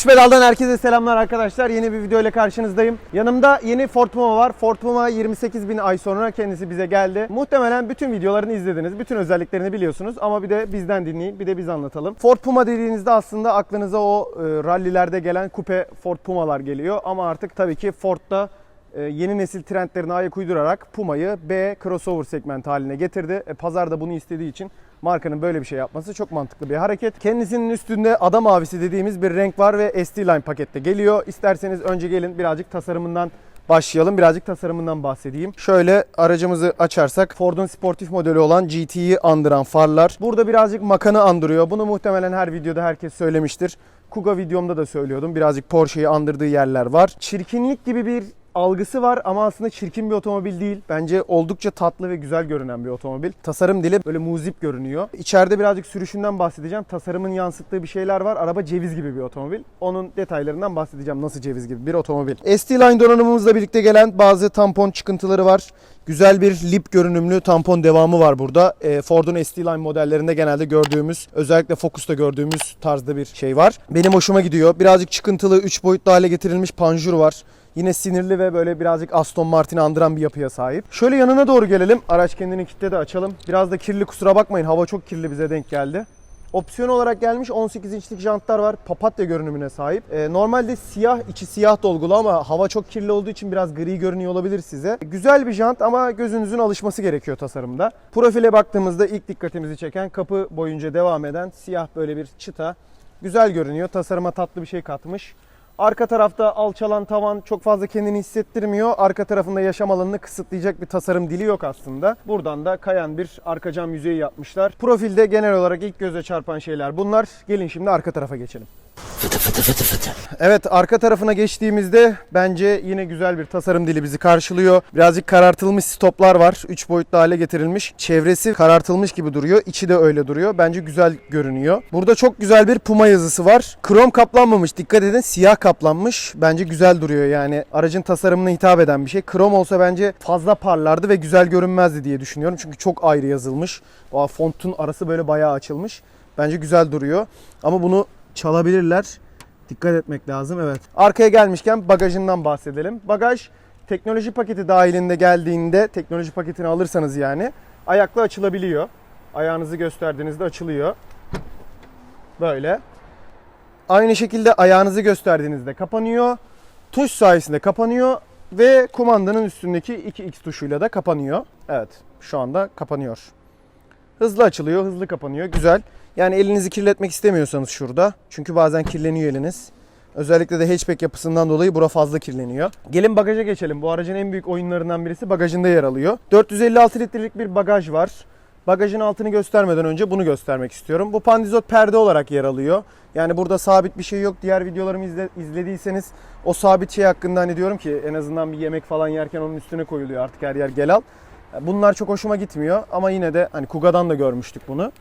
Üç pedaldan herkese selamlar arkadaşlar. Yeni bir video ile karşınızdayım. Yanımda yeni Ford Puma var. Ford Puma 28 bin ay sonra kendisi bize geldi. Muhtemelen bütün videolarını izlediniz. Bütün özelliklerini biliyorsunuz. Ama bir de bizden dinleyin. Bir de biz anlatalım. Ford Puma dediğinizde aslında aklınıza o e, rallilerde gelen kupe Ford Puma'lar geliyor. Ama artık tabii ki Ford'da e, yeni nesil trendlerine ayak uydurarak Puma'yı B crossover segment haline getirdi. E, pazar da bunu istediği için markanın böyle bir şey yapması çok mantıklı bir hareket. Kendisinin üstünde ada mavisi dediğimiz bir renk var ve ST Line pakette geliyor. İsterseniz önce gelin birazcık tasarımından başlayalım. Birazcık tasarımından bahsedeyim. Şöyle aracımızı açarsak Ford'un sportif modeli olan GT'yi andıran farlar. Burada birazcık Macan'ı andırıyor. Bunu muhtemelen her videoda herkes söylemiştir. Kuga videomda da söylüyordum. Birazcık Porsche'yi andırdığı yerler var. Çirkinlik gibi bir algısı var ama aslında çirkin bir otomobil değil. Bence oldukça tatlı ve güzel görünen bir otomobil. Tasarım dili böyle muzip görünüyor. İçeride birazcık sürüşünden bahsedeceğim. Tasarımın yansıttığı bir şeyler var. Araba ceviz gibi bir otomobil. Onun detaylarından bahsedeceğim. Nasıl ceviz gibi bir otomobil. ST Line donanımımızla birlikte gelen bazı tampon çıkıntıları var. Güzel bir lip görünümlü tampon devamı var burada. E, Ford'un ST Line modellerinde genelde gördüğümüz, özellikle Focus'ta gördüğümüz tarzda bir şey var. Benim hoşuma gidiyor. Birazcık çıkıntılı, 3 boyutlu hale getirilmiş panjur var. Yine sinirli ve böyle birazcık Aston Martin'i andıran bir yapıya sahip. Şöyle yanına doğru gelelim. Araç kendini kilitle de açalım. Biraz da kirli kusura bakmayın. Hava çok kirli bize denk geldi. Opsiyon olarak gelmiş 18 inçlik jantlar var. Papatya görünümüne sahip. Ee, normalde siyah, içi siyah dolgulu ama hava çok kirli olduğu için biraz gri görünüyor olabilir size. Güzel bir jant ama gözünüzün alışması gerekiyor tasarımda. Profile baktığımızda ilk dikkatimizi çeken kapı boyunca devam eden siyah böyle bir çıta. Güzel görünüyor. Tasarıma tatlı bir şey katmış. Arka tarafta alçalan tavan çok fazla kendini hissettirmiyor. Arka tarafında yaşam alanını kısıtlayacak bir tasarım dili yok aslında. Buradan da kayan bir arka cam yüzeyi yapmışlar. Profilde genel olarak ilk göze çarpan şeyler bunlar. Gelin şimdi arka tarafa geçelim. Evet arka tarafına geçtiğimizde bence yine güzel bir tasarım dili bizi karşılıyor. Birazcık karartılmış stoplar var. 3 boyutlu hale getirilmiş. Çevresi karartılmış gibi duruyor. İçi de öyle duruyor. Bence güzel görünüyor. Burada çok güzel bir puma yazısı var. Krom kaplanmamış. Dikkat edin siyah kaplanmış. Bence güzel duruyor yani. Aracın tasarımına hitap eden bir şey. Krom olsa bence fazla parlardı ve güzel görünmezdi diye düşünüyorum. Çünkü çok ayrı yazılmış. Fontun arası böyle bayağı açılmış. Bence güzel duruyor. Ama bunu çalabilirler. Dikkat etmek lazım evet. Arkaya gelmişken bagajından bahsedelim. Bagaj teknoloji paketi dahilinde geldiğinde teknoloji paketini alırsanız yani ayakla açılabiliyor. Ayağınızı gösterdiğinizde açılıyor. Böyle. Aynı şekilde ayağınızı gösterdiğinizde kapanıyor. Tuş sayesinde kapanıyor ve kumandanın üstündeki 2x tuşuyla da kapanıyor. Evet, şu anda kapanıyor. Hızlı açılıyor, hızlı kapanıyor. Güzel. Yani elinizi kirletmek istemiyorsanız şurada. Çünkü bazen kirleniyor eliniz. Özellikle de hatchback yapısından dolayı bura fazla kirleniyor. Gelin bagaja geçelim. Bu aracın en büyük oyunlarından birisi bagajında yer alıyor. 456 litrelik bir bagaj var. Bagajın altını göstermeden önce bunu göstermek istiyorum. Bu pandizot perde olarak yer alıyor. Yani burada sabit bir şey yok. Diğer videolarımı izle- izlediyseniz o sabit şey hakkında hani diyorum ki en azından bir yemek falan yerken onun üstüne koyuluyor artık her yer gel al. Bunlar çok hoşuma gitmiyor ama yine de hani Kuga'dan da görmüştük bunu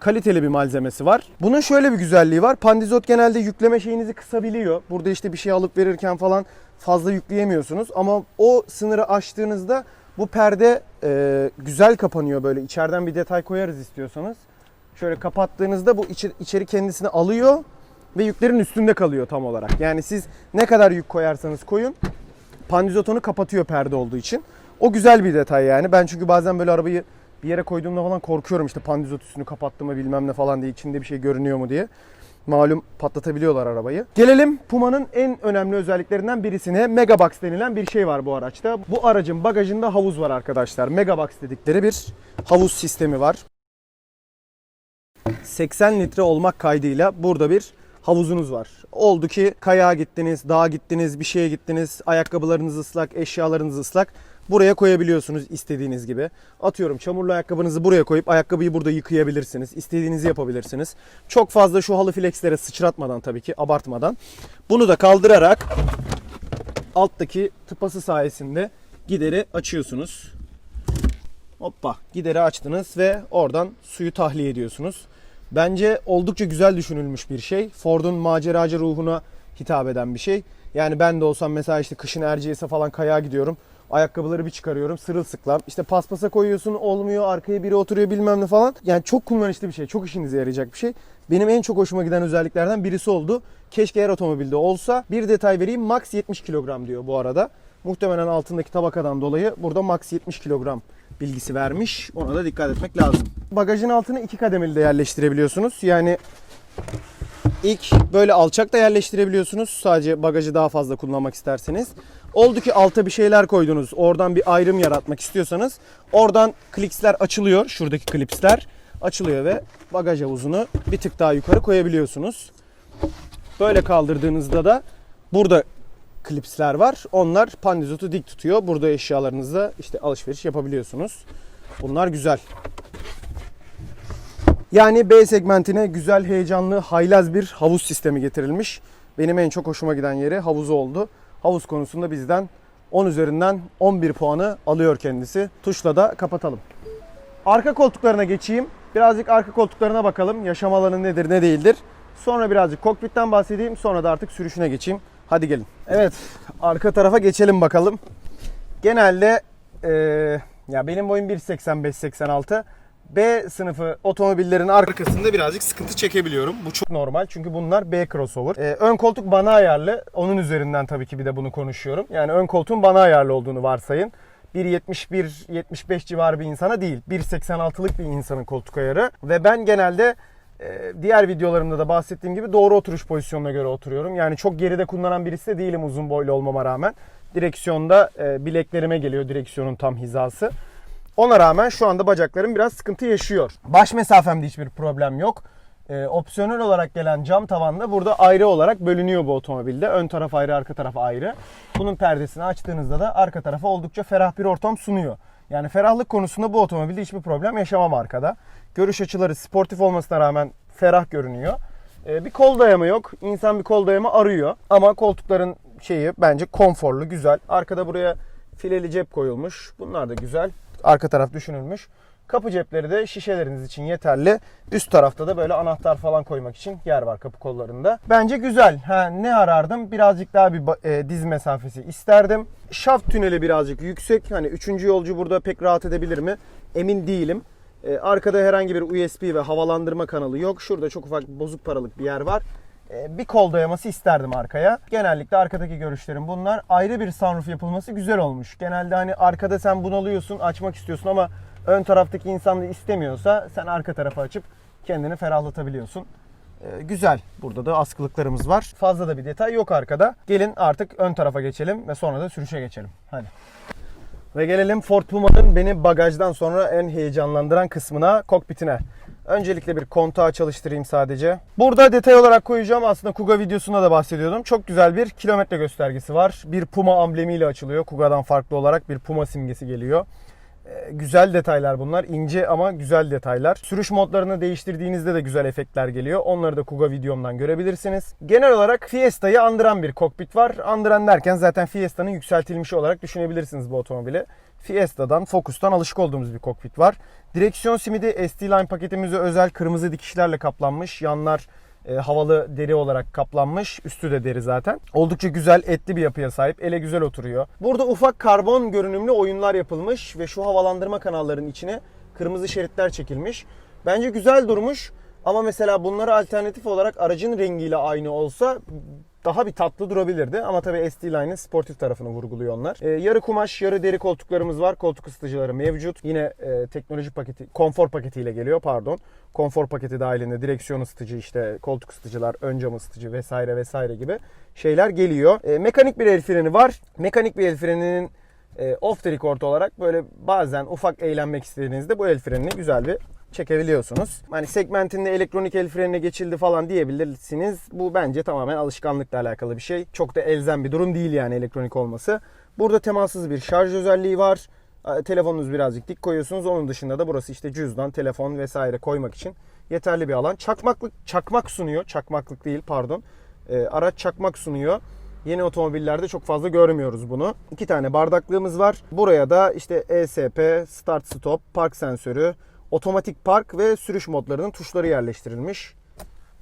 kaliteli bir malzemesi var. Bunun şöyle bir güzelliği var. Pandizot genelde yükleme şeyinizi kısabiliyor. Burada işte bir şey alıp verirken falan fazla yükleyemiyorsunuz. Ama o sınırı aştığınızda bu perde e, güzel kapanıyor böyle. İçeriden bir detay koyarız istiyorsanız. Şöyle kapattığınızda bu içi- içeri kendisini alıyor ve yüklerin üstünde kalıyor tam olarak. Yani siz ne kadar yük koyarsanız koyun pandizot onu kapatıyor perde olduğu için. O güzel bir detay yani. Ben çünkü bazen böyle arabayı bir yere koyduğumda falan korkuyorum işte pandizot üstünü kapattı mı bilmem ne falan diye içinde bir şey görünüyor mu diye. Malum patlatabiliyorlar arabayı. Gelelim Puma'nın en önemli özelliklerinden birisine. Megabox denilen bir şey var bu araçta. Bu aracın bagajında havuz var arkadaşlar. Megabox dedikleri bir havuz sistemi var. 80 litre olmak kaydıyla burada bir havuzunuz var. Oldu ki kayağa gittiniz, dağa gittiniz, bir şeye gittiniz, ayakkabılarınız ıslak, eşyalarınız ıslak. Buraya koyabiliyorsunuz istediğiniz gibi. Atıyorum çamurlu ayakkabınızı buraya koyup ayakkabıyı burada yıkayabilirsiniz. İstediğinizi yapabilirsiniz. Çok fazla şu halı flexlere sıçratmadan tabii ki abartmadan. Bunu da kaldırarak alttaki tıpası sayesinde gideri açıyorsunuz. Hoppa gideri açtınız ve oradan suyu tahliye ediyorsunuz. Bence oldukça güzel düşünülmüş bir şey. Ford'un maceracı ruhuna hitap eden bir şey. Yani ben de olsam mesela işte kışın Erciyes'e falan kayağa gidiyorum. Ayakkabıları bir çıkarıyorum sırılsıklam. İşte paspasa koyuyorsun olmuyor arkaya biri oturuyor bilmem ne falan. Yani çok kullanışlı bir şey. Çok işinize yarayacak bir şey. Benim en çok hoşuma giden özelliklerden birisi oldu. Keşke her otomobilde olsa. Bir detay vereyim max 70 kilogram diyor bu arada. Muhtemelen altındaki tabakadan dolayı burada max 70 kilogram bilgisi vermiş. Ona da dikkat etmek lazım. Bagajın altını iki kademeli de yerleştirebiliyorsunuz. Yani ilk böyle alçak da yerleştirebiliyorsunuz. Sadece bagajı daha fazla kullanmak isterseniz. Oldu ki alta bir şeyler koydunuz. Oradan bir ayrım yaratmak istiyorsanız oradan klipsler açılıyor. Şuradaki klipsler açılıyor ve bagaj havuzunu bir tık daha yukarı koyabiliyorsunuz. Böyle kaldırdığınızda da burada klipsler var. Onlar pandizotu dik tutuyor. Burada eşyalarınızla işte alışveriş yapabiliyorsunuz. Bunlar güzel. Yani B segmentine güzel, heyecanlı, haylaz bir havuz sistemi getirilmiş. Benim en çok hoşuma giden yeri havuzu oldu. Havuz konusunda bizden 10 üzerinden 11 puanı alıyor kendisi. Tuşla da kapatalım. Arka koltuklarına geçeyim. Birazcık arka koltuklarına bakalım. Yaşam alanı nedir, ne değildir. Sonra birazcık kokpitten bahsedeyim. Sonra da artık sürüşüne geçeyim. Hadi gelin. Evet, arka tarafa geçelim bakalım. Genelde eee, ya benim boyum 1.85-86. B sınıfı otomobillerin arkasında birazcık sıkıntı çekebiliyorum. Bu çok normal çünkü bunlar B crossover. Ee, ön koltuk bana ayarlı. Onun üzerinden tabii ki bir de bunu konuşuyorum. Yani ön koltuğun bana ayarlı olduğunu varsayın. 1.71-75 civarı bir insana değil. 1.86'lık bir insanın koltuk ayarı. Ve ben genelde e, diğer videolarımda da bahsettiğim gibi doğru oturuş pozisyonuna göre oturuyorum. Yani çok geride kullanan birisi de değilim uzun boylu olmama rağmen. Direksiyonda e, bileklerime geliyor direksiyonun tam hizası. Ona rağmen şu anda bacaklarım biraz sıkıntı yaşıyor. Baş mesafemde hiçbir problem yok. Ee, opsiyonel olarak gelen cam tavanla burada ayrı olarak bölünüyor bu otomobilde. Ön taraf ayrı, arka taraf ayrı. Bunun perdesini açtığınızda da arka tarafa oldukça ferah bir ortam sunuyor. Yani ferahlık konusunda bu otomobilde hiçbir problem yaşamam arkada. Görüş açıları sportif olmasına rağmen ferah görünüyor. Ee, bir kol dayama yok. İnsan bir kol dayama arıyor. Ama koltukların şeyi bence konforlu, güzel. Arkada buraya fileli cep koyulmuş. Bunlar da güzel. Arka taraf düşünülmüş. Kapı cepleri de şişeleriniz için yeterli. Üst tarafta da böyle anahtar falan koymak için yer var kapı kollarında. Bence güzel. Ha, ne arardım? Birazcık daha bir e, diz mesafesi isterdim. Şaft tüneli birazcık yüksek. Hani üçüncü yolcu burada pek rahat edebilir mi? Emin değilim. E, arkada herhangi bir USB ve havalandırma kanalı yok. Şurada çok ufak bozuk paralık bir yer var. E, bir kol dayaması isterdim arkaya. Genellikle arkadaki görüşlerim bunlar. Ayrı bir sunroof yapılması güzel olmuş. Genelde hani arkada sen bunalıyorsun, açmak istiyorsun ama ön taraftaki insan da istemiyorsa sen arka tarafa açıp kendini ferahlatabiliyorsun. E, güzel. Burada da askılıklarımız var. Fazla da bir detay yok arkada. Gelin artık ön tarafa geçelim ve sonra da sürüşe geçelim. Hadi. Ve gelelim Ford Puma'nın beni bagajdan sonra en heyecanlandıran kısmına, kokpitine. Öncelikle bir kontağı çalıştırayım sadece. Burada detay olarak koyacağım. Aslında Kuga videosunda da bahsediyordum. Çok güzel bir kilometre göstergesi var. Bir Puma amblemiyle açılıyor. Kuga'dan farklı olarak bir Puma simgesi geliyor. Ee, Güzel detaylar bunlar. İnce ama güzel detaylar. Sürüş modlarını değiştirdiğinizde de güzel efektler geliyor. Onları da Kuga videomdan görebilirsiniz. Genel olarak Fiesta'yı andıran bir kokpit var. Andıran derken zaten Fiesta'nın yükseltilmişi olarak düşünebilirsiniz bu otomobili. Fiesta'dan, Focus'tan alışık olduğumuz bir kokpit var. Direksiyon simidi ST Line paketimize özel kırmızı dikişlerle kaplanmış. Yanlar e, havalı deri olarak kaplanmış. Üstü de deri zaten. Oldukça güzel etli bir yapıya sahip. Ele güzel oturuyor. Burada ufak karbon görünümlü oyunlar yapılmış ve şu havalandırma kanallarının içine kırmızı şeritler çekilmiş. Bence güzel durmuş. Ama mesela bunlara alternatif olarak aracın rengiyle aynı olsa daha bir tatlı durabilirdi. Ama tabii ST Line'ın sportif tarafını vurguluyor onlar. Ee, yarı kumaş, yarı deri koltuklarımız var. Koltuk ısıtıcıları mevcut. Yine e, teknoloji paketi, konfor paketiyle geliyor pardon. Konfor paketi dahilinde direksiyon ısıtıcı, işte koltuk ısıtıcılar, ön cam ısıtıcı vesaire vesaire gibi şeyler geliyor. E, mekanik bir el freni var. Mekanik bir el freninin e, off the record olarak böyle bazen ufak eğlenmek istediğinizde bu el frenini güzel bir çekebiliyorsunuz. Hani segmentinde elektronik el frenine geçildi falan diyebilirsiniz. Bu bence tamamen alışkanlıkla alakalı bir şey. Çok da elzem bir durum değil yani elektronik olması. Burada temassız bir şarj özelliği var. Telefonunuzu birazcık dik koyuyorsunuz. Onun dışında da burası işte cüzdan, telefon vesaire koymak için yeterli bir alan. Çakmaklık, çakmak sunuyor. Çakmaklık değil pardon. E, araç çakmak sunuyor. Yeni otomobillerde çok fazla görmüyoruz bunu. İki tane bardaklığımız var. Buraya da işte ESP, Start Stop, Park sensörü, otomatik park ve sürüş modlarının tuşları yerleştirilmiş.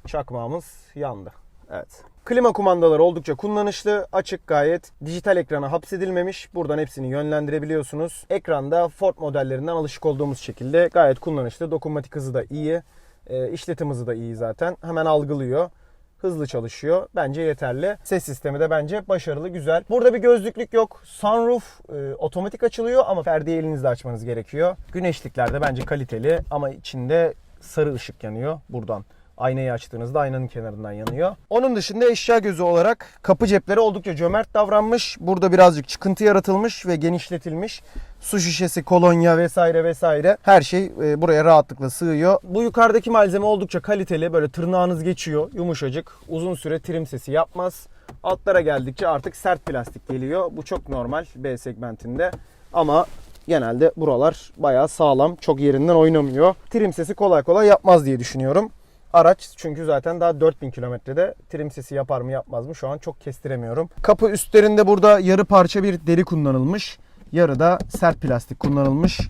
Çakmağımız yandı. Evet. Klima kumandaları oldukça kullanışlı, açık gayet. Dijital ekrana hapsedilmemiş. Buradan hepsini yönlendirebiliyorsunuz. Ekranda Ford modellerinden alışık olduğumuz şekilde gayet kullanışlı. Dokunmatik hızı da iyi. E, işletim hızı da iyi zaten. Hemen algılıyor. Hızlı çalışıyor. Bence yeterli. Ses sistemi de bence başarılı, güzel. Burada bir gözlüklük yok. Sunroof e, otomatik açılıyor ama perdeyi elinizle açmanız gerekiyor. Güneşlikler de bence kaliteli ama içinde sarı ışık yanıyor buradan. Aynayı açtığınızda aynanın kenarından yanıyor. Onun dışında eşya gözü olarak kapı cepleri oldukça cömert davranmış. Burada birazcık çıkıntı yaratılmış ve genişletilmiş. Su şişesi, kolonya vesaire vesaire her şey e, buraya rahatlıkla sığıyor. Bu yukarıdaki malzeme oldukça kaliteli. Böyle tırnağınız geçiyor. Yumuşacık. Uzun süre trim sesi yapmaz. Altlara geldikçe artık sert plastik geliyor. Bu çok normal B segmentinde. Ama genelde buralar bayağı sağlam. Çok yerinden oynamıyor. Trim sesi kolay kolay yapmaz diye düşünüyorum. Araç çünkü zaten daha 4000 kilometrede trim sesi yapar mı yapmaz mı şu an çok kestiremiyorum. Kapı üstlerinde burada yarı parça bir deri kullanılmış. Yarı da sert plastik kullanılmış.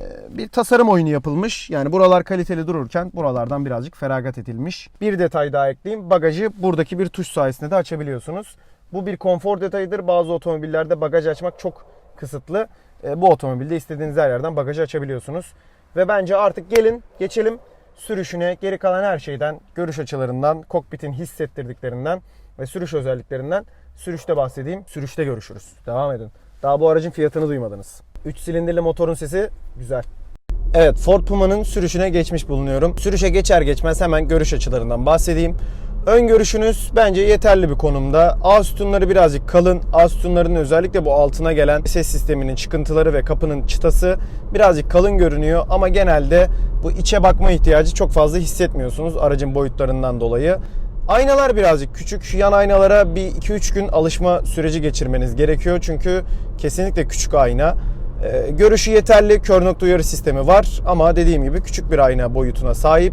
Ee, Bir tasarım oyunu yapılmış. Yani buralar kaliteli dururken buralardan birazcık feragat edilmiş. Bir detay daha ekleyeyim. Bagajı buradaki bir tuş sayesinde de açabiliyorsunuz. Bu bir konfor detayıdır. Bazı otomobillerde bagaj açmak çok kısıtlı. Ee, Bu otomobilde istediğiniz her yerden bagajı açabiliyorsunuz. Ve bence artık gelin geçelim sürüşüne geri kalan her şeyden, görüş açılarından, kokpitin hissettirdiklerinden ve sürüş özelliklerinden sürüşte bahsedeyim. Sürüşte görüşürüz. Devam edin. Daha bu aracın fiyatını duymadınız. 3 silindirli motorun sesi güzel. Evet Ford Puma'nın sürüşüne geçmiş bulunuyorum. Sürüşe geçer geçmez hemen görüş açılarından bahsedeyim. Ön görüşünüz bence yeterli bir konumda. A sütunları birazcık kalın. A sütunlarının özellikle bu altına gelen ses sisteminin çıkıntıları ve kapının çıtası birazcık kalın görünüyor. Ama genelde bu içe bakma ihtiyacı çok fazla hissetmiyorsunuz aracın boyutlarından dolayı. Aynalar birazcık küçük. Şu yan aynalara bir 2-3 gün alışma süreci geçirmeniz gerekiyor. Çünkü kesinlikle küçük ayna. Ee, görüşü yeterli. Kör nokta uyarı sistemi var. Ama dediğim gibi küçük bir ayna boyutuna sahip.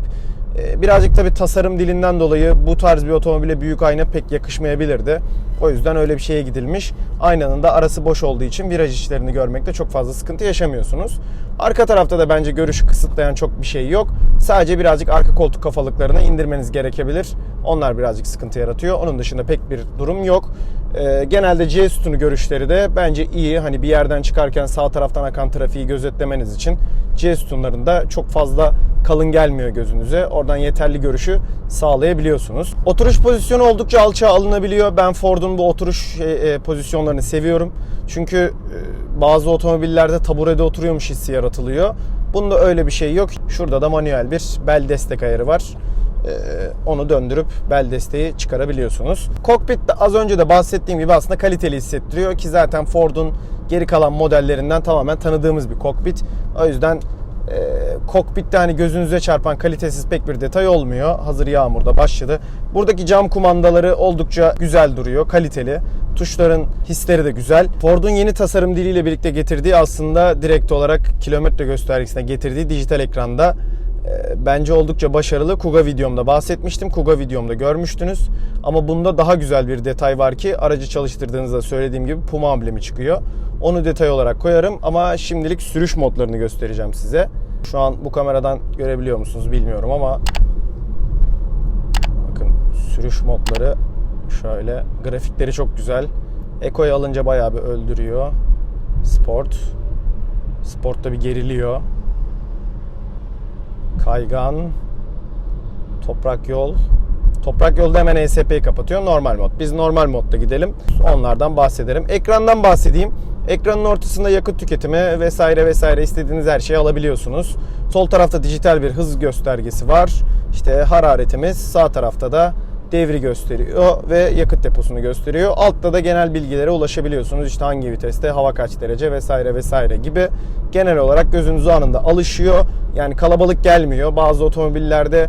Ee, Birazcık tabii tasarım dilinden dolayı bu tarz bir otomobile büyük ayna pek yakışmayabilirdi. O yüzden öyle bir şeye gidilmiş. Aynanın da arası boş olduğu için viraj içlerini görmekte çok fazla sıkıntı yaşamıyorsunuz. Arka tarafta da bence görüşü kısıtlayan çok bir şey yok. Sadece birazcık arka koltuk kafalıklarına indirmeniz gerekebilir. Onlar birazcık sıkıntı yaratıyor. Onun dışında pek bir durum yok. Ee, genelde C sütunu görüşleri de bence iyi. Hani bir yerden çıkarken sağ taraftan akan trafiği gözetlemeniz için C sütunlarında çok fazla kalın gelmiyor gözünüze. Oradan yeterli görüşü sağlayabiliyorsunuz. Oturuş pozisyonu oldukça alçağa alınabiliyor. Ben Ford'un bu oturuş e, e, pozisyonlarını seviyorum. Çünkü e, bazı otomobillerde taburede oturuyormuş hissi yaratılıyor. Bunda öyle bir şey yok. Şurada da manuel bir bel destek ayarı var. Onu döndürüp bel desteği çıkarabiliyorsunuz. Kokpit de az önce de bahsettiğim gibi aslında kaliteli hissettiriyor ki zaten Ford'un geri kalan modellerinden tamamen tanıdığımız bir kokpit. O yüzden e, kokpitte hani gözünüze çarpan kalitesiz pek bir detay olmuyor. Hazır yağmurda başladı. Buradaki cam kumandaları oldukça güzel duruyor, kaliteli. Tuşların hisleri de güzel. Ford'un yeni tasarım diliyle birlikte getirdiği aslında direkt olarak kilometre göstergesine getirdiği dijital ekranda bence oldukça başarılı. Kuga videomda bahsetmiştim. Kuga videomda görmüştünüz. Ama bunda daha güzel bir detay var ki aracı çalıştırdığınızda söylediğim gibi Puma amblemi çıkıyor. Onu detay olarak koyarım ama şimdilik sürüş modlarını göstereceğim size. Şu an bu kameradan görebiliyor musunuz bilmiyorum ama bakın sürüş modları şöyle grafikleri çok güzel. Eko'yu alınca bayağı bir öldürüyor. Sport. Sportta bir geriliyor. Kaygan. Toprak yol. Toprak yolda hemen ESP'yi kapatıyor. Normal mod. Biz normal modda gidelim. Onlardan bahsederim. Ekrandan bahsedeyim. Ekranın ortasında yakıt tüketimi vesaire vesaire istediğiniz her şeyi alabiliyorsunuz. Sol tarafta dijital bir hız göstergesi var. İşte hararetimiz. Sağ tarafta da devri gösteriyor ve yakıt deposunu gösteriyor. Altta da genel bilgilere ulaşabiliyorsunuz. İşte hangi viteste, hava kaç derece vesaire vesaire gibi. Genel olarak gözünüzü anında alışıyor. Yani kalabalık gelmiyor. Bazı otomobillerde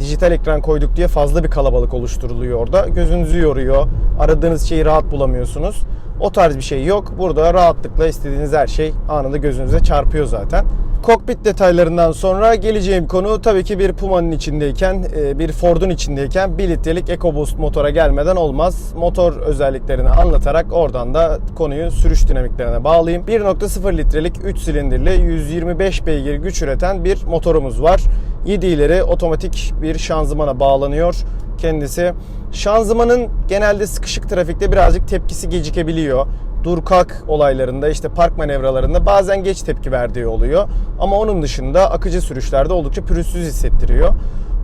dijital ekran koyduk diye fazla bir kalabalık oluşturuluyor orada. Gözünüzü yoruyor. Aradığınız şeyi rahat bulamıyorsunuz. O tarz bir şey yok. Burada rahatlıkla istediğiniz her şey anında gözünüze çarpıyor zaten. Kokpit detaylarından sonra geleceğim konu tabii ki bir Puma'nın içindeyken, e, bir Ford'un içindeyken 1 litrelik EcoBoost motora gelmeden olmaz. Motor özelliklerini anlatarak oradan da konuyu sürüş dinamiklerine bağlayayım. 1.0 litrelik 3 silindirli 125 beygir güç üreten bir motorumuz var. 7 ileri otomatik bir şanzımana bağlanıyor kendisi. Şanzımanın genelde sıkışık trafikte birazcık tepkisi gecikebiliyor. Dur kalk olaylarında işte park manevralarında bazen geç tepki verdiği oluyor. Ama onun dışında akıcı sürüşlerde oldukça pürüzsüz hissettiriyor.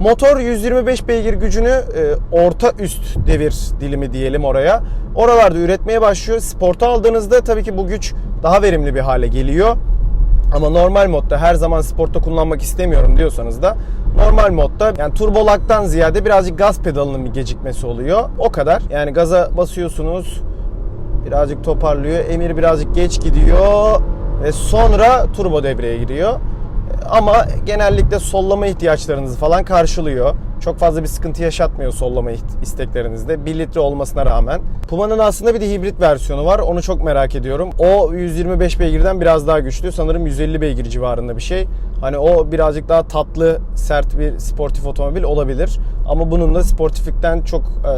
Motor 125 beygir gücünü e, orta üst devir dilimi diyelim oraya. Oralarda üretmeye başlıyor. Sporta aldığınızda tabii ki bu güç daha verimli bir hale geliyor. Ama normal modda her zaman sportta kullanmak istemiyorum diyorsanız da normal modda yani turbo lock'tan ziyade birazcık gaz pedalının bir gecikmesi oluyor. O kadar. Yani gaza basıyorsunuz birazcık toparlıyor. Emir birazcık geç gidiyor ve sonra turbo devreye giriyor. Ama genellikle sollama ihtiyaçlarınızı falan karşılıyor. Çok fazla bir sıkıntı yaşatmıyor sollama isteklerinizde. 1 litre olmasına rağmen. Puma'nın aslında bir de hibrit versiyonu var. Onu çok merak ediyorum. O 125 beygirden biraz daha güçlü. Sanırım 150 beygir civarında bir şey. Hani o birazcık daha tatlı, sert bir sportif otomobil olabilir. Ama bunun da sportiflikten çok e,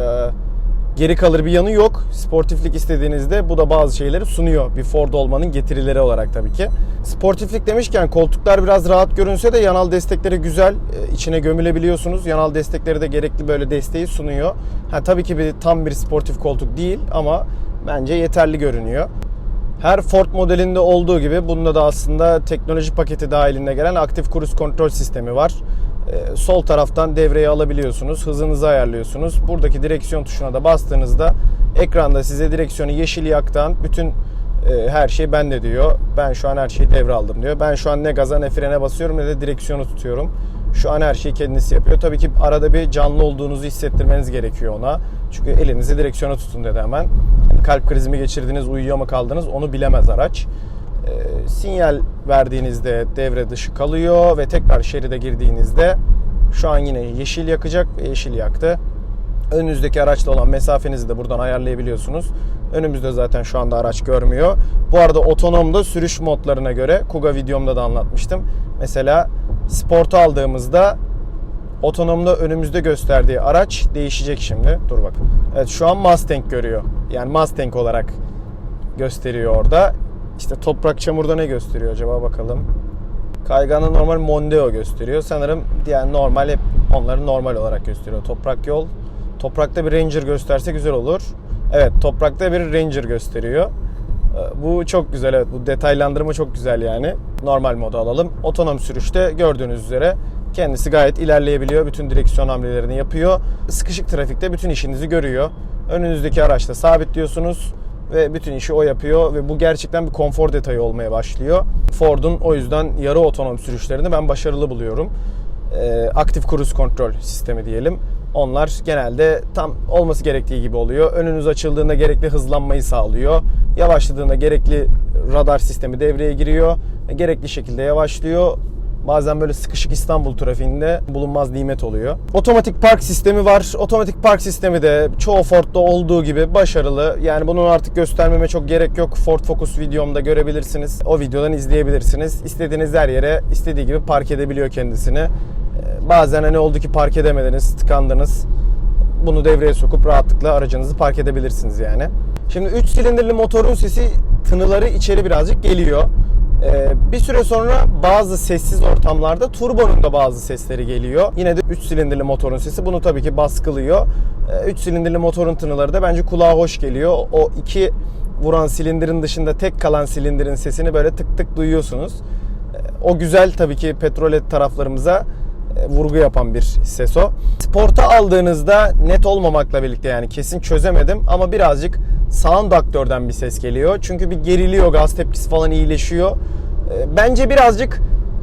geri kalır bir yanı yok. Sportiflik istediğinizde bu da bazı şeyleri sunuyor. Bir Ford olmanın getirileri olarak tabii ki. Sportiflik demişken koltuklar biraz rahat görünse de yanal destekleri güzel. Ee, içine gömülebiliyorsunuz. Yanal destekleri de gerekli böyle desteği sunuyor. Ha, tabii ki bir tam bir sportif koltuk değil ama bence yeterli görünüyor. Her Ford modelinde olduğu gibi bunda da aslında teknoloji paketi dahilinde gelen aktif cruise kontrol sistemi var. Ee, sol taraftan devreyi alabiliyorsunuz. Hızınızı ayarlıyorsunuz. Buradaki direksiyon tuşuna da bastığınızda ekranda size direksiyonu yeşil yaktan bütün e, her şey bende diyor. Ben şu an her şeyi devraldım diyor. Ben şu an ne gaza ne frene basıyorum ne de direksiyonu tutuyorum. Şu an her şeyi kendisi yapıyor. Tabii ki arada bir canlı olduğunuzu hissettirmeniz gerekiyor ona. Çünkü elinizi direksiyona tutun dedi hemen. Kalp krizi mi geçirdiniz, uyuyor mu kaldınız onu bilemez araç. E, sinyal verdiğinizde devre dışı kalıyor ve tekrar şeride girdiğinizde şu an yine yeşil yakacak ve yeşil yaktı. Önünüzdeki araçla olan mesafenizi de buradan ayarlayabiliyorsunuz. Önümüzde zaten şu anda araç görmüyor. Bu arada otonomda sürüş modlarına göre Kuga videomda da anlatmıştım. Mesela Sport'u aldığımızda otonomda önümüzde gösterdiği araç değişecek şimdi. Dur bak. Evet şu an Mustang görüyor. Yani Mustang olarak gösteriyor orada. İşte toprak çamurda ne gösteriyor acaba bakalım. Kaygana normal Mondeo gösteriyor. Sanırım diğer normal hep onları normal olarak gösteriyor. Toprak yol. Toprakta bir Ranger gösterse güzel olur. Evet toprakta bir Ranger gösteriyor. Ee, Bu çok güzel evet. Bu detaylandırma çok güzel yani. Normal modu alalım. Otonom sürüşte gördüğünüz üzere kendisi gayet ilerleyebiliyor. Bütün direksiyon hamlelerini yapıyor. Sıkışık trafikte bütün işinizi görüyor. Önünüzdeki araçta sabitliyorsunuz ve bütün işi o yapıyor ve bu gerçekten bir konfor detayı olmaya başlıyor. Ford'un o yüzden yarı otonom sürüşlerini ben başarılı buluyorum. Ee, aktif cruise kontrol sistemi diyelim. Onlar genelde tam olması gerektiği gibi oluyor. Önünüz açıldığında gerekli hızlanmayı sağlıyor. Yavaşladığında gerekli radar sistemi devreye giriyor. Gerekli şekilde yavaşlıyor. Bazen böyle sıkışık İstanbul trafiğinde bulunmaz nimet oluyor. Otomatik park sistemi var. Otomatik park sistemi de çoğu Ford'da olduğu gibi başarılı. Yani bunun artık göstermeme çok gerek yok. Ford Focus videomda görebilirsiniz. O videodan izleyebilirsiniz. İstediğiniz her yere istediği gibi park edebiliyor kendisini. Ee, Bazen hani oldu ki park edemediniz, tıkandınız. Bunu devreye sokup rahatlıkla aracınızı park edebilirsiniz yani. Şimdi 3 silindirli motorun sesi tınıları içeri birazcık geliyor. Ee, bir süre sonra bazı sessiz ortamlarda turbonun da bazı sesleri geliyor. Yine de 3 silindirli motorun sesi bunu tabii ki baskılıyor. 3 silindirli motorun tınıları da bence kulağa hoş geliyor. O iki vuran silindirin dışında tek kalan silindirin sesini böyle tık tık duyuyorsunuz. Ee, O güzel tabii ki petrolet taraflarımıza e, vurgu yapan bir ses o. Sporta aldığınızda net olmamakla birlikte yani kesin çözemedim ama birazcık sound aktörden bir ses geliyor. Çünkü bir geriliyor, gaz tepkisi falan iyileşiyor. E, Bence birazcık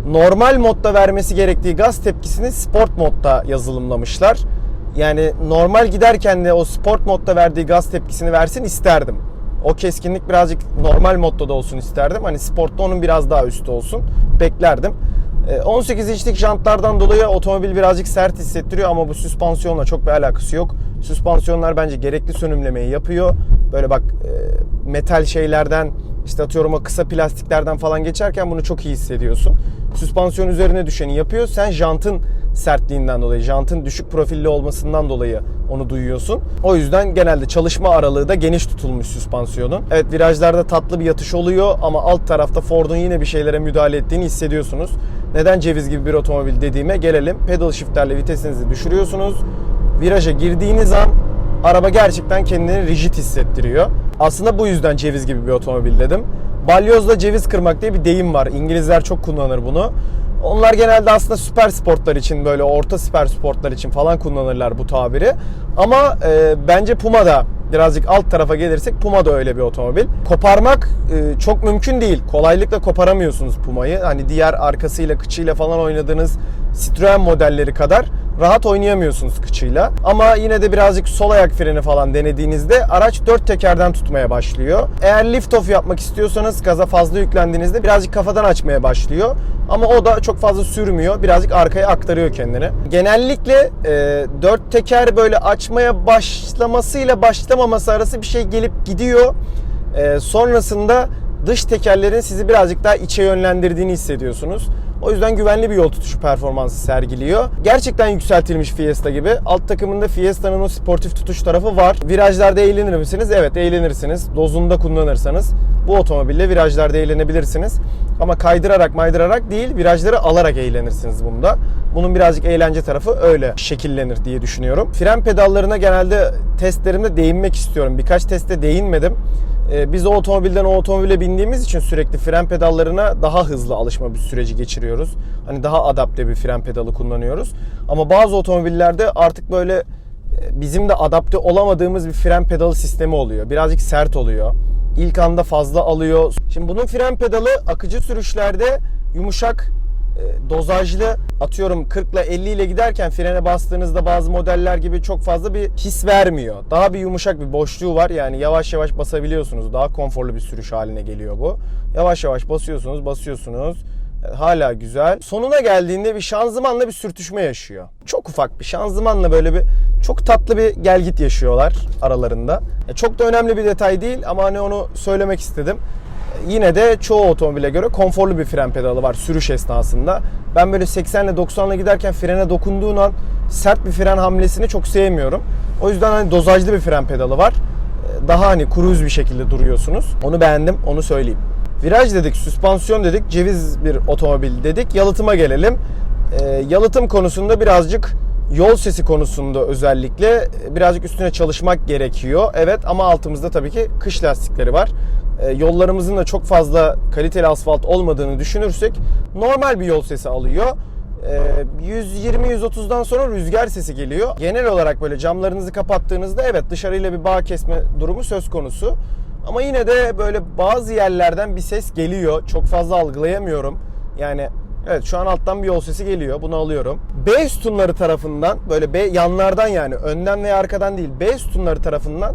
normal modda vermesi gerektiği gaz tepkisini sport modda yazılımlamışlar. Yani normal giderken de o sport modda verdiği gaz tepkisini versin isterdim. O keskinlik birazcık normal modda da olsun isterdim. Hani sportta onun biraz daha üstü olsun. Beklerdim. Ee, 18 inçlik jantlardan dolayı otomobil birazcık sert hissettiriyor ama bu süspansiyonla çok bir alakası yok. Süspansiyonlar bence gerekli sönümlemeyi yapıyor. Böyle bak e, metal şeylerden işte atıyorum o kısa plastiklerden falan geçerken bunu çok iyi hissediyorsun. Süspansiyon üzerine düşeni yapıyor. Sen jantın sertliğinden dolayı, jantın düşük profilli olmasından dolayı onu duyuyorsun. O yüzden genelde çalışma aralığı da geniş tutulmuş süspansiyonun. Evet virajlarda tatlı bir yatış oluyor ama alt tarafta Ford'un yine bir şeylere müdahale ettiğini hissediyorsunuz. Neden ceviz gibi bir otomobil dediğime gelelim. Pedal shiftlerle vitesinizi düşürüyorsunuz. Viraja girdiğiniz an araba gerçekten kendini rigid hissettiriyor. Aslında bu yüzden ceviz gibi bir otomobil dedim. Balyozla ceviz kırmak diye bir deyim var. İngilizler çok kullanır bunu. Onlar genelde aslında süper sportlar için böyle orta süper sportlar için falan kullanırlar bu tabiri. Ama e, bence Puma da birazcık alt tarafa gelirsek Puma da öyle bir otomobil. Koparmak e, çok mümkün değil. Kolaylıkla koparamıyorsunuz Puma'yı. Hani diğer arkasıyla kıçıyla falan oynadığınız Citroen modelleri kadar rahat oynayamıyorsunuz kıçıyla. Ama yine de birazcık sol ayak freni falan denediğinizde araç dört tekerden tutmaya başlıyor. Eğer lift off yapmak istiyorsanız gaza fazla yüklendiğinizde birazcık kafadan açmaya başlıyor. Ama o da çok fazla sürmüyor. Birazcık arkaya aktarıyor kendini. Genellikle e, dört teker böyle açmaya başlamasıyla başlamaması arası bir şey gelip gidiyor. E, sonrasında dış tekerlerin sizi birazcık daha içe yönlendirdiğini hissediyorsunuz. O yüzden güvenli bir yol tutuşu performansı sergiliyor. Gerçekten yükseltilmiş Fiesta gibi. Alt takımında Fiesta'nın o sportif tutuş tarafı var. Virajlarda eğlenir misiniz? Evet eğlenirsiniz. Dozunda kullanırsanız bu otomobille virajlarda eğlenebilirsiniz. Ama kaydırarak maydırarak değil virajları alarak eğlenirsiniz bunda. Bunun birazcık eğlence tarafı öyle şekillenir diye düşünüyorum. Fren pedallarına genelde testlerimde değinmek istiyorum. Birkaç testte değinmedim. Ee, Biz o otomobilden o otomobile bindiğimiz için sürekli fren pedallarına daha hızlı alışma bir süreci geçiriyoruz. Hani daha adapte bir fren pedalı kullanıyoruz. Ama bazı otomobillerde artık böyle e, bizim de adapte olamadığımız bir fren pedalı sistemi oluyor. Birazcık sert oluyor. İlk anda fazla alıyor. Şimdi bunun fren pedalı akıcı sürüşlerde yumuşak dozajlı atıyorum 40 ile 50 ile giderken frene bastığınızda bazı modeller gibi çok fazla bir his vermiyor. Daha bir yumuşak bir boşluğu var. Yani yavaş yavaş basabiliyorsunuz. Daha konforlu bir sürüş haline geliyor bu. Yavaş yavaş basıyorsunuz, basıyorsunuz. E, Hala güzel. Sonuna geldiğinde bir şanzımanla bir sürtüşme yaşıyor. Çok ufak bir şanzımanla böyle bir çok tatlı bir gel git yaşıyorlar aralarında. E, Çok da önemli bir detay değil ama hani onu söylemek istedim yine de çoğu otomobile göre konforlu bir fren pedalı var sürüş esnasında. Ben böyle 80 ile 90 ile giderken frene dokunduğun an sert bir fren hamlesini çok sevmiyorum. O yüzden hani dozajlı bir fren pedalı var. Ee, Daha hani cruise bir şekilde duruyorsunuz. Onu beğendim, onu söyleyeyim. Viraj dedik, süspansiyon dedik, ceviz bir otomobil dedik. Yalıtıma gelelim. Ee, yalıtım konusunda birazcık yol sesi konusunda özellikle birazcık üstüne çalışmak gerekiyor. Evet ama altımızda tabii ki kış lastikleri var. Ee, yollarımızın da çok fazla kaliteli asfalt olmadığını düşünürsek normal bir yol sesi alıyor. Ee, 120-130'dan sonra rüzgar sesi geliyor. Genel olarak böyle camlarınızı kapattığınızda evet dışarıyla bir bağ kesme durumu söz konusu. Ama yine de böyle bazı yerlerden bir ses geliyor. Çok fazla algılayamıyorum. Yani Evet şu an alttan bir yol sesi geliyor. Bunu alıyorum. B sütunları tarafından böyle B yanlardan yani önden veya arkadan değil B sütunları tarafından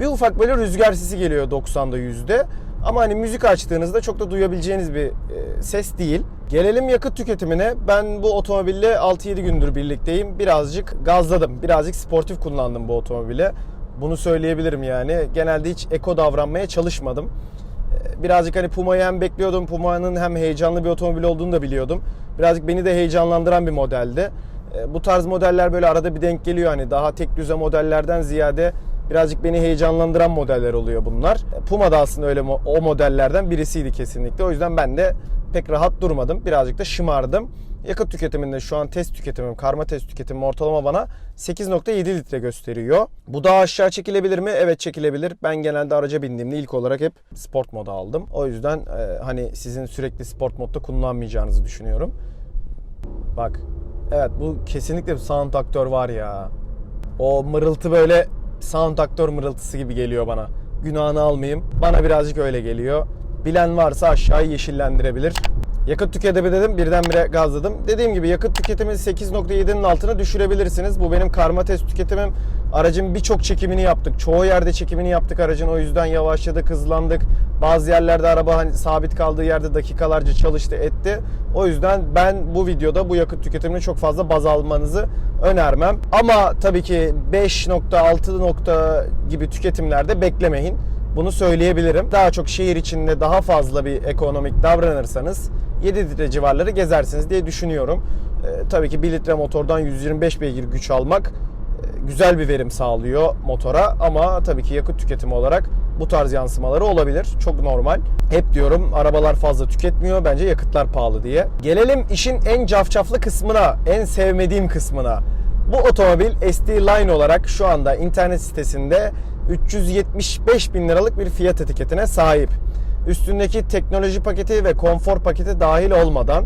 bir ufak böyle rüzgar sesi geliyor 90'da yüzde. Ama hani müzik açtığınızda çok da duyabileceğiniz bir e, ses değil. Gelelim yakıt tüketimine. Ben bu otomobille 6-7 gündür birlikteyim. Birazcık gazladım. Birazcık sportif kullandım bu otomobile. Bunu söyleyebilirim yani. Genelde hiç eko davranmaya çalışmadım. Birazcık hani Puma'yı hem bekliyordum. Puma'nın hem heyecanlı bir otomobil olduğunu da biliyordum. Birazcık beni de heyecanlandıran bir modeldi. E, Bu tarz modeller böyle arada bir denk geliyor. Hani daha tek düze modellerden ziyade birazcık beni heyecanlandıran modeller oluyor bunlar. E, Puma da aslında öyle o modellerden birisiydi kesinlikle. O yüzden ben de pek rahat durmadım. Birazcık da şımardım. Yakıt tüketiminde şu an test tüketimim, karma test tüketimim ortalama bana 8.7 litre gösteriyor. Bu daha aşağı çekilebilir mi? Evet çekilebilir. Ben genelde araca bindiğimde ilk olarak hep sport moda aldım. O yüzden e, hani sizin sürekli sport modda kullanmayacağınızı düşünüyorum. Bak. Evet bu kesinlikle bir sound aktör var ya. O mırıltı böyle sound aktör mırıltısı gibi geliyor bana. Günahını almayayım. Bana birazcık öyle geliyor. Bilen varsa aşağıyı yeşillendirebilir. Yakıt tüketimi dedim birdenbire gazladım. Dediğim gibi yakıt tüketimi 8.7'nin altına düşürebilirsiniz. Bu benim karma test tüketimim. Aracın birçok çekimini yaptık. Çoğu yerde çekimini yaptık aracın. O yüzden yavaşladık, hızlandık. Bazı yerlerde araba hani sabit kaldığı yerde dakikalarca çalıştı, etti. O yüzden ben bu videoda bu yakıt tüketimini çok fazla baz almanızı önermem. Ama tabii ki 5.6 nokta gibi tüketimlerde beklemeyin. Bunu söyleyebilirim. Daha çok şehir içinde daha fazla bir ekonomik davranırsanız 7 litre civarları gezersiniz diye düşünüyorum. Ee, tabii ki 1 litre motordan 125 beygir güç almak güzel bir verim sağlıyor motora ama tabii ki yakıt tüketimi olarak bu tarz yansımaları olabilir. Çok normal. Hep diyorum arabalar fazla tüketmiyor. Bence yakıtlar pahalı diye. Gelelim işin en cafcaflı kısmına, en sevmediğim kısmına. Bu otomobil SD Line olarak şu anda internet sitesinde 375 bin liralık bir fiyat etiketine sahip. Üstündeki teknoloji paketi ve konfor paketi dahil olmadan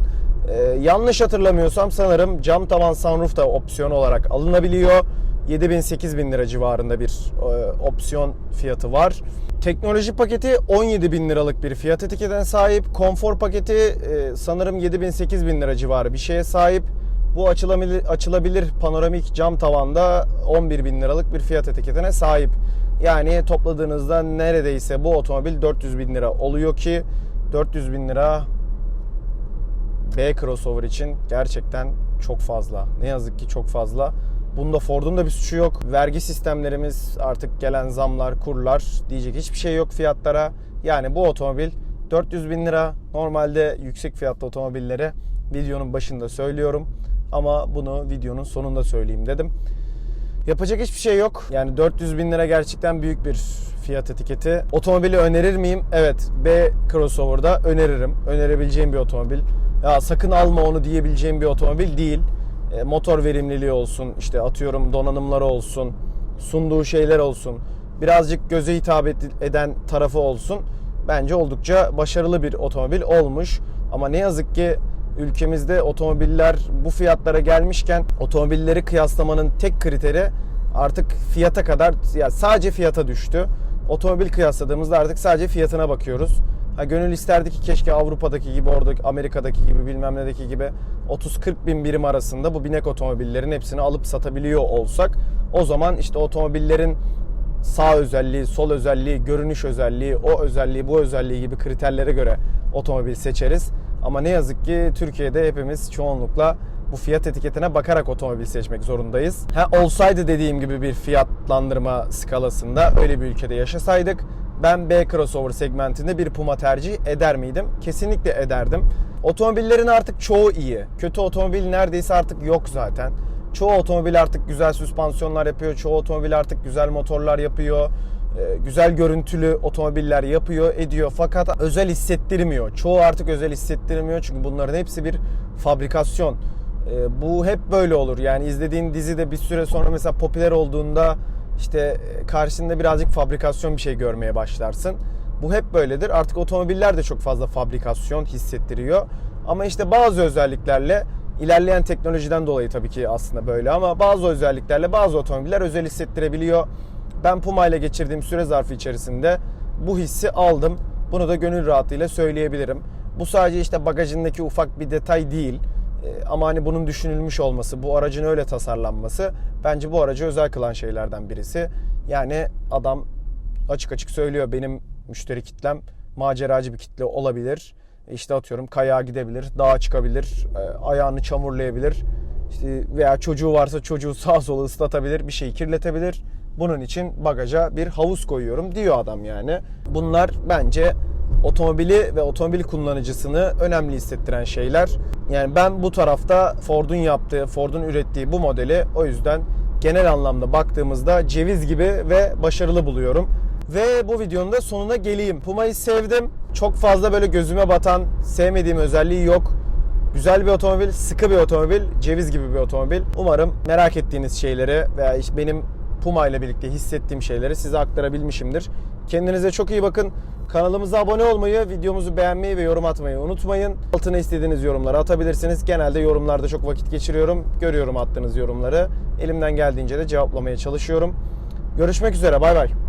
ee, yanlış hatırlamıyorsam sanırım cam tavan sunroof da opsiyon olarak alınabiliyor. 7000-8000 lira civarında bir e, opsiyon fiyatı var. Teknoloji paketi 17 bin liralık bir fiyat etiketine sahip. Konfor paketi e, sanırım 7000-8000 lira civarı bir şeye sahip. Bu açılabilir, açılabilir panoramik cam tavanda 11 bin liralık bir fiyat etiketine sahip. Yani topladığınızda neredeyse bu otomobil 400 bin lira oluyor ki 400 bin lira B crossover için gerçekten çok fazla. Ne yazık ki çok fazla. Bunda Ford'un da bir suçu yok. Vergi sistemlerimiz artık gelen zamlar, kurlar diyecek hiçbir şey yok fiyatlara. Yani bu otomobil 400 bin lira. Normalde yüksek fiyatlı otomobilleri videonun başında söylüyorum. Ama bunu videonun sonunda söyleyeyim dedim. Yapacak hiçbir şey yok. Yani 400 bin lira gerçekten büyük bir fiyat etiketi. Otomobili önerir miyim? Evet. B crossover'da öneririm. Önerebileceğim bir otomobil. Ya sakın alma onu diyebileceğim bir otomobil değil. E, motor verimliliği olsun, işte atıyorum donanımları olsun, sunduğu şeyler olsun, birazcık göze hitap eden tarafı olsun. Bence oldukça başarılı bir otomobil olmuş. Ama ne yazık ki ülkemizde otomobiller bu fiyatlara gelmişken otomobilleri kıyaslamanın tek kriteri artık fiyata kadar ya sadece fiyata düştü. Otomobil kıyasladığımızda artık sadece fiyatına bakıyoruz. Ha, gönül isterdi ki keşke Avrupa'daki gibi, orada Amerika'daki gibi, bilmem nedeki gibi 30-40 bin birim arasında bu binek otomobillerin hepsini alıp satabiliyor olsak o zaman işte otomobillerin sağ özelliği, sol özelliği, görünüş özelliği, o özelliği, bu özelliği gibi kriterlere göre otomobil seçeriz. Ama ne yazık ki Türkiye'de hepimiz çoğunlukla bu fiyat etiketine bakarak otomobil seçmek zorundayız. Ha olsaydı dediğim gibi bir fiyatlandırma skalasında öyle bir ülkede yaşasaydık ben B crossover segmentinde bir Puma tercih eder miydim? Kesinlikle ederdim. Otomobillerin artık çoğu iyi. Kötü otomobil neredeyse artık yok zaten. Çoğu otomobil artık güzel süspansiyonlar yapıyor. Çoğu otomobil artık güzel motorlar yapıyor. Ee, güzel görüntülü otomobiller yapıyor, ediyor fakat özel hissettirmiyor. Çoğu artık özel hissettirmiyor çünkü bunların hepsi bir fabrikasyon. Ee, bu hep böyle olur. Yani izlediğin dizi de bir süre sonra mesela popüler olduğunda işte karşında birazcık fabrikasyon bir şey görmeye başlarsın. Bu hep böyledir. Artık otomobiller de çok fazla fabrikasyon hissettiriyor. Ama işte bazı özelliklerle ilerleyen teknolojiden dolayı tabii ki aslında böyle ama bazı özelliklerle bazı otomobiller özel hissettirebiliyor. Ben Puma ile geçirdiğim süre zarfı içerisinde bu hissi aldım. Bunu da gönül rahatlığıyla söyleyebilirim. Bu sadece işte bagajındaki ufak bir detay değil. Ee, ama hani bunun düşünülmüş olması, bu aracın öyle tasarlanması bence bu aracı özel kılan şeylerden birisi. Yani adam açık açık söylüyor benim müşteri kitlem maceracı bir kitle olabilir. İşte atıyorum kayağa gidebilir, dağa çıkabilir, e, ayağını çamurlayabilir. İşte veya çocuğu varsa çocuğu sağa sola ıslatabilir, bir şeyi kirletebilir. Bunun için bagaja bir havuz koyuyorum diyor adam yani. Bunlar bence otomobili ve otomobil kullanıcısını önemli hissettiren şeyler. Yani ben bu tarafta Ford'un yaptığı, Ford'un ürettiği bu modeli o yüzden genel anlamda baktığımızda ceviz gibi ve başarılı buluyorum. Ve bu videonun da sonuna geleyim. Puma'yı sevdim. Çok fazla böyle gözüme batan, sevmediğim özelliği yok. Güzel bir otomobil, sıkı bir otomobil, ceviz gibi bir otomobil. Umarım merak ettiğiniz şeyleri veya işte benim Puma ile birlikte hissettiğim şeyleri size aktarabilmişimdir. Kendinize çok iyi bakın. Kanalımıza abone olmayı, videomuzu beğenmeyi ve yorum atmayı unutmayın. Altına istediğiniz yorumları atabilirsiniz. Genelde yorumlarda çok vakit geçiriyorum. Görüyorum attığınız yorumları. Elimden geldiğince de cevaplamaya çalışıyorum. Görüşmek üzere. Bay bay.